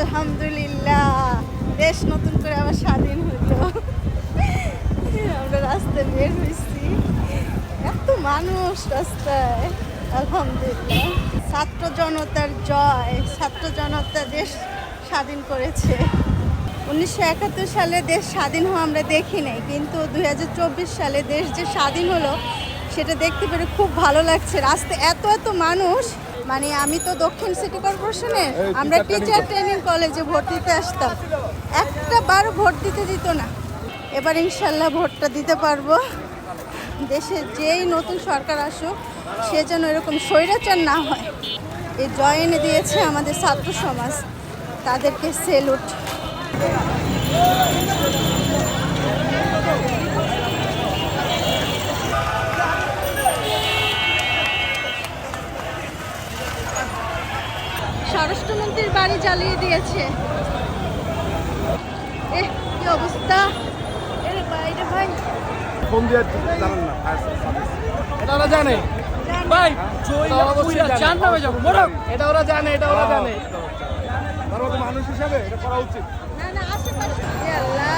আলহামদুলিল্লাহ। দেশ নতুন করে আবার স্বাধীন হলো আমরা রাস্তায় বের হয়েছি এত মানুষ রাস্তায়। আলহামদুলিল্লাহ। ছাত্র জনতার জয়। ছাত্র জনতা দেশ স্বাধীন করেছে। উনিশশো একাত্তর সালে দেশ স্বাধীন হওয়া আমরা দেখি নাই, কিন্তু দুই হাজার চব্বিশ সালে দেশ যে স্বাধীন হলো, সেটা দেখতে পেরে খুব ভালো লাগছে। রাস্তায় এত এত মানুষ মানে আমি তো দক্ষিণ সিটি কর্পোরেশনে আমরা টিচার ট্রেনিং কলেজে ভোট দিতে আসতাম। একটা বার ভোট দিতে দিত না। এবার ইনশাল্লাহ ভোটটা দিতে পারব। দেশে যেই নতুন সরকার আসুক সে যেন এরকম স্বৈরাচার না হয়। এই জয় এনে দিয়েছে আমাদের ছাত্র সমাজ। তাদেরকে সেলুট বাড়ি জ্বালিয়ে দিয়েছে। এ কি অবস্থা? এরে ভাই ভাই। ফোন দিয়ে জানান না এটা ওরা জানে। ভাই যাব মোটর এটা ওরা জানে। এটা ওরা জানে মানুষ হিসাবে এটা করা উচিত। না না আশেপাশে আল্লাহ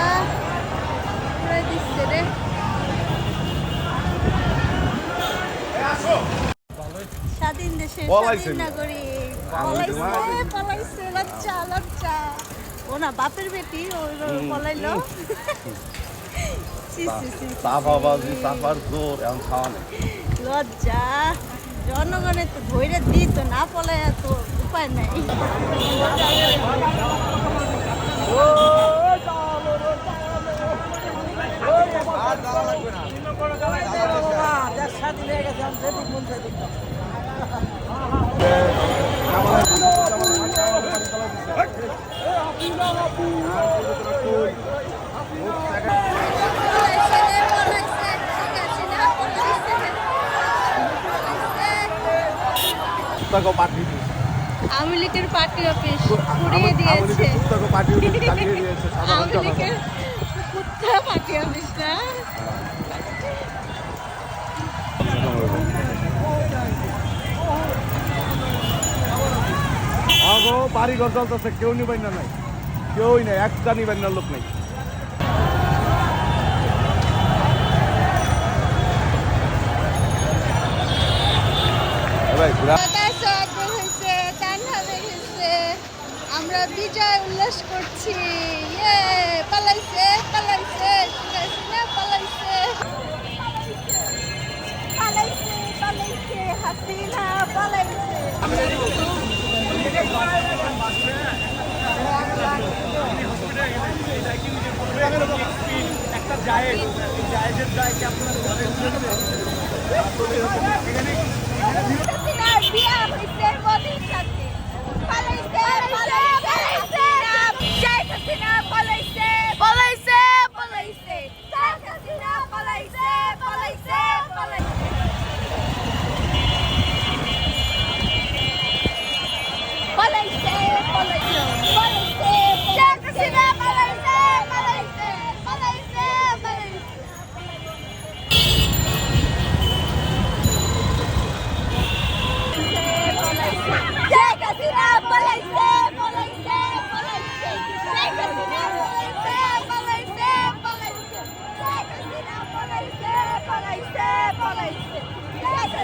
দিচ্ছে রে। স্বাধীন দেশের স্বাধীন। নাগরিক। পালাইছে, লজ্জা লজ্জা। ও না বাপের বেটি ও পলাইলো। সাফাবাজি সাফার জোর এখন খাওয়া নেই লজ্জা। জনগণের তো দিত না পলায় তো উপায় নাই। পলাইছে রে, পলাইছে, ঠিক আছে না, পলাইছে। পাঠিয়ে দিয়েছে আওয়ামী লীগের পার্টি অফিস পুড়িয়ে দিয়েছে। পুস্তক পাঠিয়ে দিয়েছে চালিয়ে দিয়েছে সাধারণ আওয়ামী লীগের কুত্তা পার্টি অফিস না বাড়ি ঘর চলতেছে কেউ নিবেন না নাই। কেউই নেই একটা নিবেন না লোক নাই। আমরা বিজয় উল্লাস করছি। ইয়ে পালাইছে। জায়েজ জায়েজের দায় কি আপনার बोलायचं